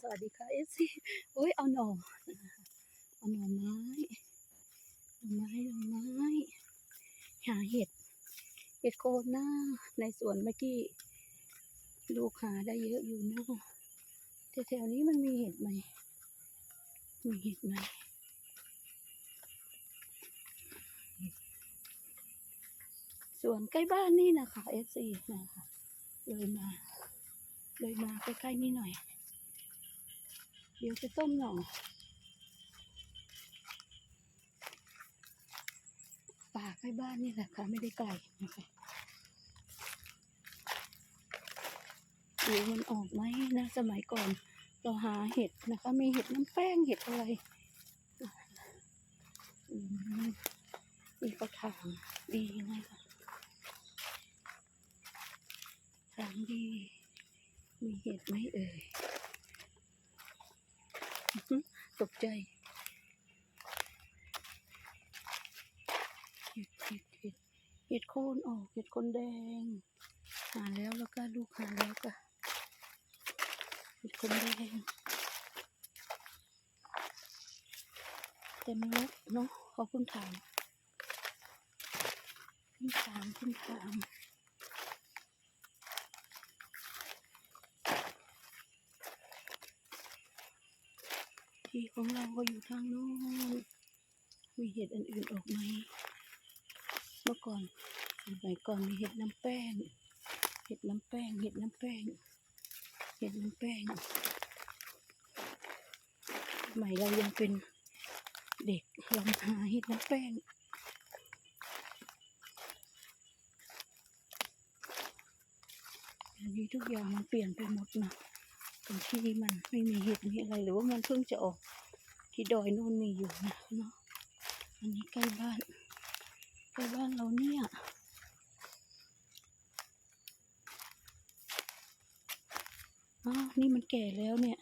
สวัสดีค่ะเอซีโอ้ยเอาหน่อเอาหน่อไม้หน่อไม้หน่อไม้ หาเห็ด เห็ดโคนหน้าในสวนเมื่อกี้ลูกหาได้เยอะอยู่นะแถวๆนี้มันมีเห็ดไหมมีเห็ดไหมสวนใกล้บ้านนี่นะคะเอซีนะคะเลยมา เลยมาใกล้ๆนี่หน่อย ดี๋ยวจะต้มหน่อป่าใกล้บ้านนี่แหละค่ะ ไม่ได้ไกลนะคะดูมันออกไหมนะ สมัยก่อนเราหาเห็ดนะคะ มีเห็ดน้ำแป้งเห็ดอะไรอืมนี่ก็ทางดีนะคะทางดี มีเห็ดไหมเอ่ย ตกใจเห็ดเห็ดเห็ดเห็ดโคนออกเห็ดโคนแดง หาแล้วแล้วก็ลูกหาแล้วก็เห็ดโคนแดงแต่ไม่ลกเนาะขอบคุณถามคุณถามคุณถาม ที่ของเราก็อยู่ทางโน้นมีเห็ดอันอื่นออกไหม เมื่อก่อนสมัยก่อนมีเห็ดน้ำแป้ง เห็ดน้ำแป้ง เห็ดน้ำแป้ง เห็ดน้ำแป้งสมัยเรายังเป็นเด็กลองหาเห็ดน้ำแป้งเดี๋ยวนี้ทุกอย่างมันเปลี่ยนไปหมดนะ ตรงที่มันไม่มีเห็ดมีอะไรหรือว่ามันเพิ่งจะออก ที่ดอยนู่นมีอยู่นะเนาะอันนี้ใกล้บ้านใกล้บ้านเราเนี่ยอ้าวนี่มันแก่แล้วเนี่ย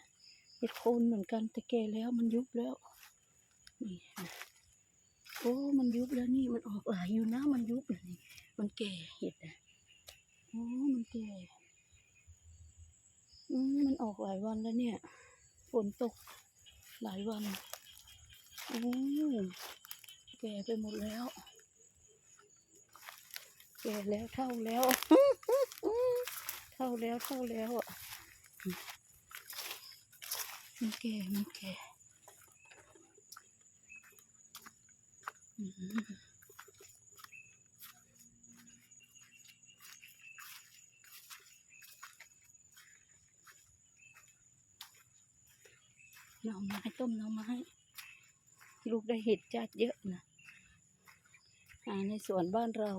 เห็ดโคนเหมือนกันแต่แก่แล้วมันยุบแล้วนี่นะโอ้มันยุบแล้วนี่มันออกหลายอยู่นะมันยุบเลยนี่มันแก่เห็ดอะโอ้มันแก่ มันออกหลายวันแล้วเนี่ย ฝนตกหลายวันอืมแก่ไปหมดแล้ว แก่แล้วเท่าแล้ว เท่าแล้วเท่าแล้วอะ มันแก่มันแก่ หน่อไม้ต้มหน่อไม้ลูกได้เห็ดจัดเยอะนะหาในสวนบ้านเรา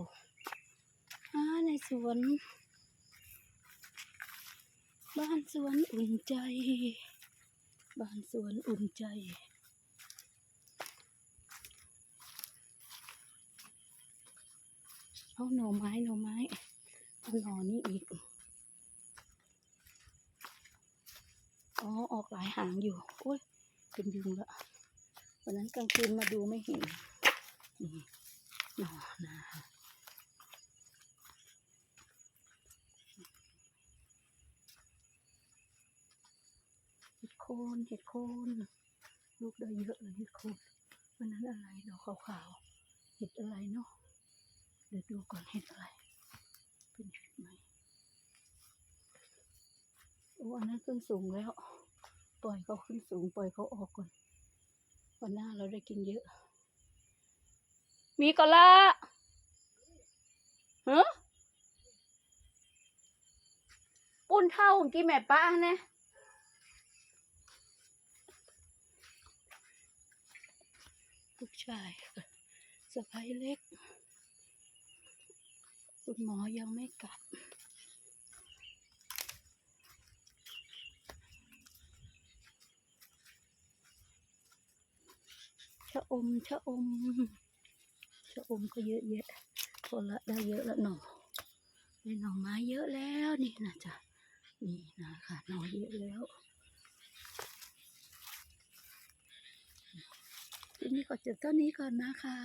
หาในสวน บ้านสวนอุ่นใจ บ้านสวนอุ่นใจเอาหน่อไม้หน่อไม้เอาหน่อนี้อีก อ๋อออกหลายหางอยู่โอ้ยเป็นยุงละวันนั้นกลางคืนมาดูไม่เห็นนี่หนอนาเห็ดโคนเห็ดโคนลูกได้เยอะเลยเห็ดโคนวันนั้นอะไรดอกขาวๆเห็ดอะไรเนาะเดี๋ยวดูก่อนเห็ดอะไร เป็นเห็ดไหมโอ้อันนั้นขึ้นสูงแล้ว ปล่อยเขาขึ้นสูงปล่อยเขาออกก่อน วันหน้าเราได้กินเยอะ มีก็ละฮะปุ้นเท่าของกี่แม่ป้าเนี่ยลูกชายสะพ้ายเล็ก คุณหมอยังไม่กลับ ชะอมชะอมชะอมก็เยอะแยะคนละได้เยอะละหน่อได้หน่อไม้เยอะแล้วนี่นะจ๊ะนี่นะค่ะหน่อเยอะแล้วทีนี้ก็จุดเท่านี้ก่อนนะคะ